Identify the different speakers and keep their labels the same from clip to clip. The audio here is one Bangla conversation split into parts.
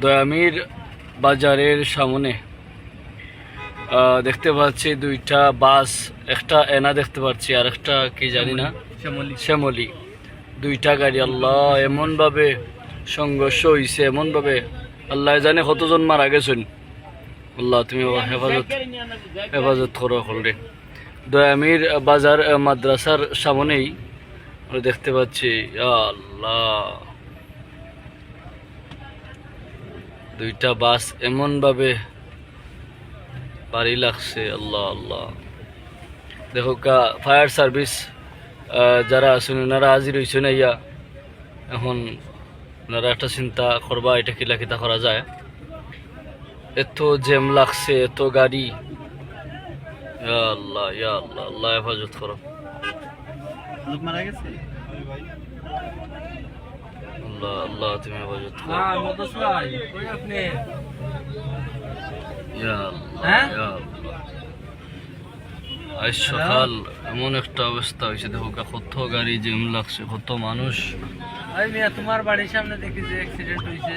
Speaker 1: দয়ামির বাজারের সামনে দেখতে পাচ্ছি দুইটা বাস একটা এনা দেখতে পাচ্ছি আর একটা কি জানি না?
Speaker 2: শ্যামলি।
Speaker 1: শ্যামলি। দুইটা গাড়ি আল্লাহ এমনভাবে সংঘর্ষ হয়েছে এমনভাবে আল্লাহ জানে কতজন মারা গেছেন। আল্লাহ তুমি হেফাজত হেফাজত করো হলরে দয়ামির বাজার মাদ্রাসার সামনেই আমরা দেখতে পাচ্ছি আল্লাহ। দুইটা বাস এমনভাবে বাড়ি লাগছে, আল্লাহ আল্লাহ। দেখো কা, ফায়ার সার্ভিস যারা আছেন, ওনারা হাজির হয়েছেন ইয়া এখন ওনারা একটা চিন্তা করবা, এটা কিলা কিতা করা যায়? এত জ্যাম লাগছে, এত গাড়ি। আল্লাহ, ইয়া আল্লাহ আল্লাহ হেফাজত করো।
Speaker 2: লোক মারা গেছে?
Speaker 1: আল্লাহ আল্লাহ তুমি হেফাজত করো।
Speaker 2: হ্যাঁ ভাই কই আপনি?
Speaker 1: ইয়া আল্লাহ
Speaker 2: হ্যাঁ?
Speaker 1: ইয়া আজ সকাল এমন একটা অবস্থা হয়েছে দেখো কত গাড়ি জ্যাম লাগছে কত মানুষ।
Speaker 2: ওই মিয়া তোমার বাড়ির সামনে দেখি যে অ্যাক্সিডেন্ট হয়েছে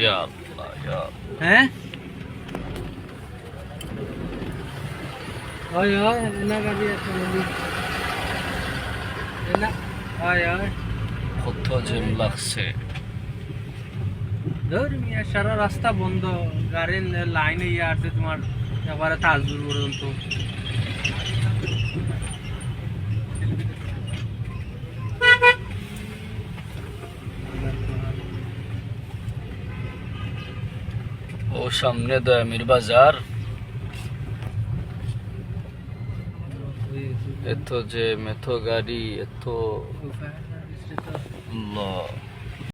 Speaker 1: ইয়া আল্লাহ ইয়া আল্লাহ। কত জ্যাম লাগছে
Speaker 2: ধর মিয়া সারা রাস্তা বন্ধ। গাড়ির লাইনে ইয়ে তোমার এবারে তাজুর পর্যন্ত
Speaker 1: ও সামনে দয়ামির বাজার। এত যে মেথো গাড়ি এত আল্লাহ।